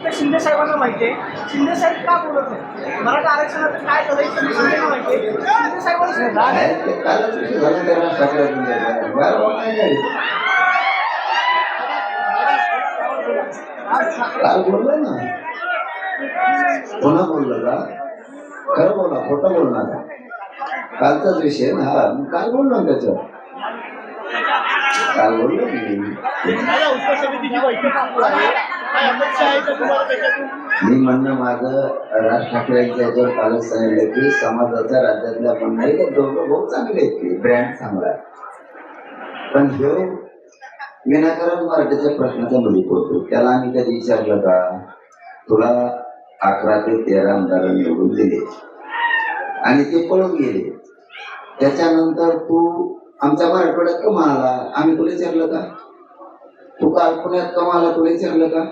शिंदे साहेबांना माहिती आहे. शिंदे साहेब का बोलत नाही मराठा आरक्षणाचं काय करायचं ते शिंदेना माहिती आहे. शिंदे साहेबांना. आहे बोललो ना. पुन्हा बोललं का? खरं बोला खोटं बोल नका कालचाच विषय ना. हा काल बोललो ना त्याच्यावर काल बोललो मी. मी म्हणणं माझं राज ठाकरे याच्यावर कालच सांगितलं की समाजाच्या राज्यातल्या पण नाही तर दोघं भाऊ चांगले आहेत ते ब्रँड चांगला पण हे विनाकारण मराठीच्या प्रश्नाच्या मुली पोहोचतो त्याला आम्ही कधी विचारलं का? तुला अकरा ते तेरा आमदार निवडून दिले. आणि ते पळून गेले. त्याच्यानंतर तू आमच्या मराठवाड्यात कमाला आम्ही तुला विचारलं का? तू काल पुण्यात कमाला तुला विचारलं का?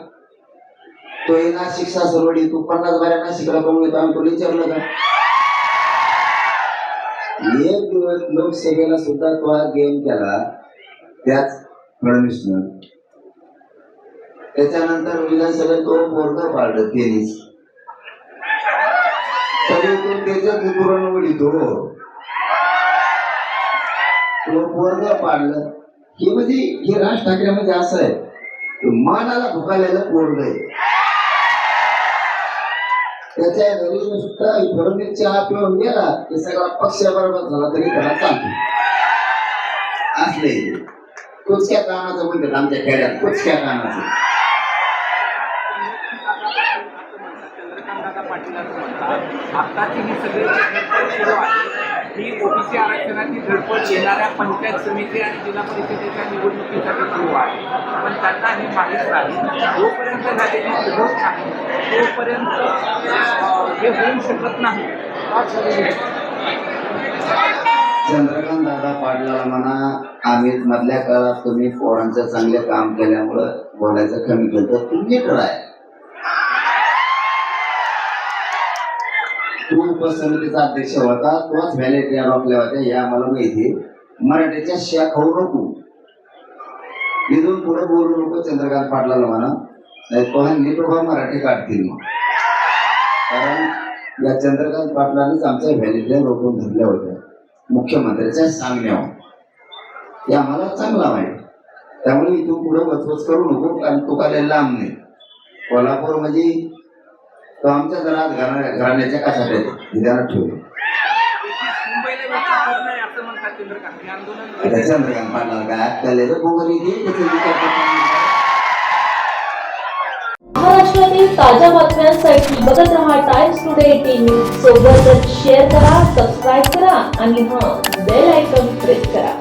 तो हे नाशिक सासरवाडी तू पन्नास बाऱ्या नाशिकला कमवून येतो. आम्ही तुला विचारलं का एक दिवस लोकसभेला सुद्धा तो हा गेम केला. त्याच फडणवीसनं. त्याच्यानंतर विधानसभेत तो बोर्ग पाडलं तेनीच तरी तो त्याच्यात पुरण उडीतो तो बोर्ग पाडलं. हे म्हणजे हे राज ठाकरे म्हणजे असं आहे. मानाला भुकालेलं पोरग आहे. त्याच्या घरी सुद्धा फडणवीस चहा पिऊन गेला की सगळा पक्ष बरोबर झाला तरी त्याला चालतो असले. कुचक्या कानाचं म्हणतात आमच्या खेड्यात कुचक्या कानाचं. पाटील आत्ताची ही सगळी ही ओबीसी आरक्षणाची धडपड येणाऱ्या पंचायत समिती आणि जिल्हा परिषदेच्या निवडणुकीसाठी सुरू आहे. पण त्यांना हे माहीत नाही. जोपर्यंत झालेली सुरुवात नाही तोपर्यंत हे होऊ शकत नाही. चंद्रकांत दादा पाटलाला म्हणा आम्ही मधल्या काळात तुम्ही पोरांचं चांगलं काम केल्यामुळं बोलायचं कमी केलं तुम्ही नीट तू उपसमितीचा अध्यक्ष होता तोच व्हॅलेटरी आरोपल्या होत्या हे आम्हाला माहिती मराठीच्या शिया खाऊ नको. इथून पुढे बोलू नको चंद्रकांत पाटलाला म्हणा. नाही तो हा नीट उभा मराठी काढतील मग. कारण या चंद्रकांत पाटलांनीच आमच्या व्हॅलेटऱ्या रोखून धरल्या होत्या. मुख्यमंत्र्याच्या सांगण्यावर. हे आम्हाला चांगला माहिती त्यामुळे इथून पुढे वचवच करू नको कारण तो काल लांब नाही. कोल्हापूर म्हणजे तो आमच्या घरात घरा घराण्याच्या कशात हे ध्यानात ठेवले चंद्रकांत पाटला काय. महाराष्ट्रातील ताज्या बातम्यांसाठी बघत रहा टाइम्स टुडे एटीन न्यूज सोबतच शेअर करा सबस्क्राईब करा आणि हां बेल आयकॉन प्रेस करा.